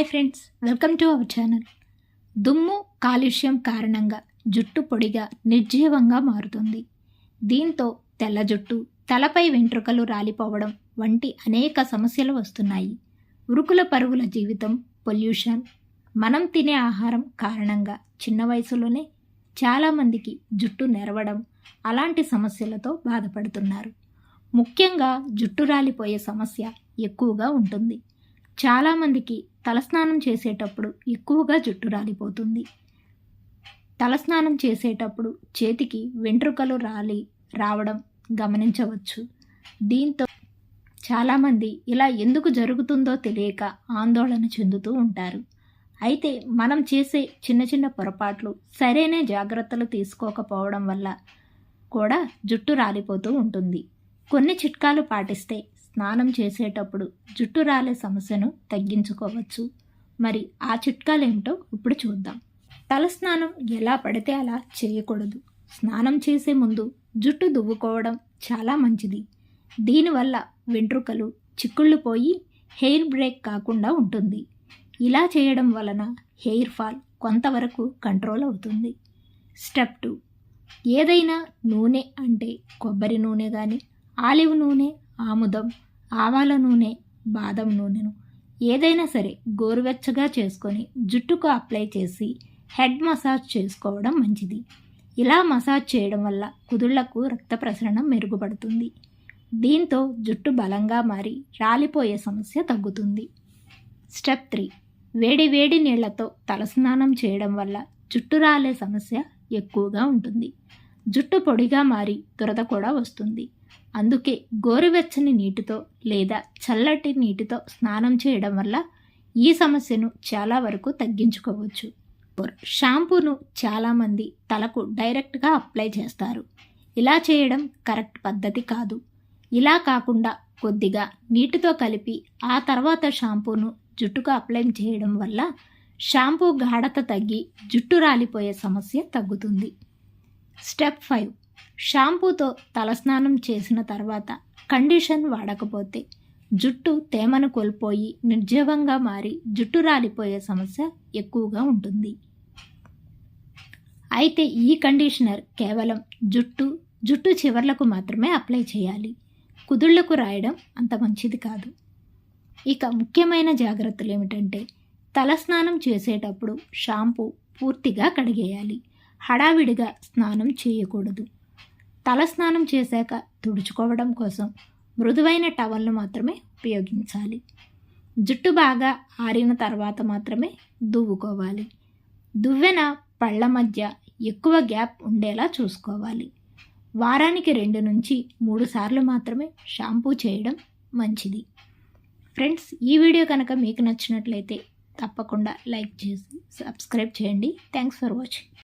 Hi friends welcome to our channel. దుమ్ము కాలుష్యం కారణంగా జుట్టు పొడిగా నిర్జీవంగా మారుతుంది. దీంతో తెల్ల జుట్టు తలపై వెంట్రుకలు రాలిపోవడం వంటి అనేక సమస్యలు వస్తున్నాయి. ఉరుకుల పరుగుల జీవితం పొల్యూషన్ మనం తినే ఆహారం కారణంగా చిన్న వయసులోనే చాలామందికి జుట్టు నెరవడం అలాంటి సమస్యలతో బాధపడుతున్నారు. ముఖ్యంగా జుట్టు రాలిపోయే సమస్య ఎక్కువగా ఉంటుంది. చాలామందికి తలస్నానం చేసేటప్పుడు ఎక్కువగా జుట్టు రాలిపోతుంది. తలస్నానం చేసేటప్పుడు చేతికి వెంట్రుకలు రాలి రావడం గమనించవచ్చు. దీంతో చాలామంది ఇలా ఎందుకు జరుగుతుందో తెలియక ఆందోళన చెందుతూ ఉంటారు. అయితే మనం చేసే చిన్న చిన్న పొరపాట్లు సరైన జాగ్రత్తలు తీసుకోకపోవడం వల్ల కూడా జుట్టు రాలిపోతూ ఉంటుంది. కొన్ని చిట్కాలు పాటిస్తే స్నానం చేసేటప్పుడు జుట్టు రాలే సమస్యను తగ్గించుకోవచ్చు. మరి ఆ చిట్కాలేమిటో ఇప్పుడు చూద్దాం. తలస్నానం ఎలా పడితే అలా చేయకూడదు. స్నానం చేసే ముందు జుట్టు దువ్వుకోవడం చాలా మంచిది. దీనివల్ల వెంట్రుకలు చిక్కుళ్ళు పోయి హెయిర్ బ్రేక్ కాకుండా ఉంటుంది. ఇలా చేయడం వలన హెయిర్ ఫాల్ కొంతవరకు కంట్రోల్ అవుతుంది. Step two. ఏదైనా నూనె అంటే కొబ్బరి నూనె కానీ ఆలివ్ నూనె ఆముదం ఆవాల నూనె బాదం నూనెను ఏదైనా సరే గోరువెచ్చగా చేసుకొని జుట్టుకు అప్లై చేసి హెడ్ మసాజ్ చేసుకోవడం మంచిది. ఇలా మసాజ్ చేయడం వల్ల కుదుళ్ళకు రక్త ప్రసరణ మెరుగుపడుతుంది. దీంతో జుట్టు బలంగా మారి రాలిపోయే సమస్య తగ్గుతుంది. స్టెప్ త్రీ వేడి వేడి నీళ్ళతో తలస్నానం చేయడం వల్ల జుట్టు రాలే సమస్య ఎక్కువగా ఉంటుంది. జుట్టు పొడిగా మారి దురద కూడా వస్తుంది. అందుకే గోరువెచ్చని నీటితో లేదా చల్లటి నీటితో స్నానం చేయడం వల్ల ఈ సమస్యను చాలా వరకు తగ్గించుకోవచ్చు. షాంపూను చాలామంది తలకు డైరెక్ట్గా అప్లై చేస్తారు. ఇలా చేయడం కరెక్ట్ పద్ధతి కాదు. ఇలా కాకుండా కొద్దిగా నీటితో కలిపి ఆ తర్వాత షాంపూను జుట్టుకు అప్లై చేయడం వల్ల షాంపూ గాఢత తగ్గి జుట్టు రాలిపోయే సమస్య తగ్గుతుంది. Step five. షాంపూతో తలస్నానం చేసిన తర్వాత కండిషన్ వాడకపోతే జుట్టు తేమను కోల్పోయి నిర్జీవంగా మారి జుట్టు రాలిపోయే సమస్య ఎక్కువగా ఉంటుంది. అయితే ఈ కండిషనర్ కేవలం జుట్టు జుట్టు చివర్లకు మాత్రమే అప్లై చేయాలి. కుదుళ్ళకు రాయడం అంత మంచిది కాదు. ఇక ముఖ్యమైన జాగ్రత్తలు ఏమిటంటే తలస్నానం చేసేటప్పుడు షాంపూ పూర్తిగా కడిగేయాలి. హడావిడిగా స్నానం చేయకూడదు. తల స్నానం చేశాక తుడుచుకోవడం కోసం మృదువైన టవల్ను మాత్రమే ఉపయోగించాలి. జుట్టు బాగా ఆరిన తర్వాత మాత్రమే దువ్వుకోవాలి. దువ్వెన పళ్ళ మధ్య ఎక్కువ గ్యాప్ ఉండేలా చూసుకోవాలి. వారానికి రెండు నుంచి మూడు సార్లు మాత్రమే షాంపూ చేయడం మంచిది. ఫ్రెండ్స్ ఈ వీడియో కనుక మీకు నచ్చినట్లయితే తప్పకుండా లైక్ చేసి సబ్స్క్రైబ్ చేయండి. Thanks for watching.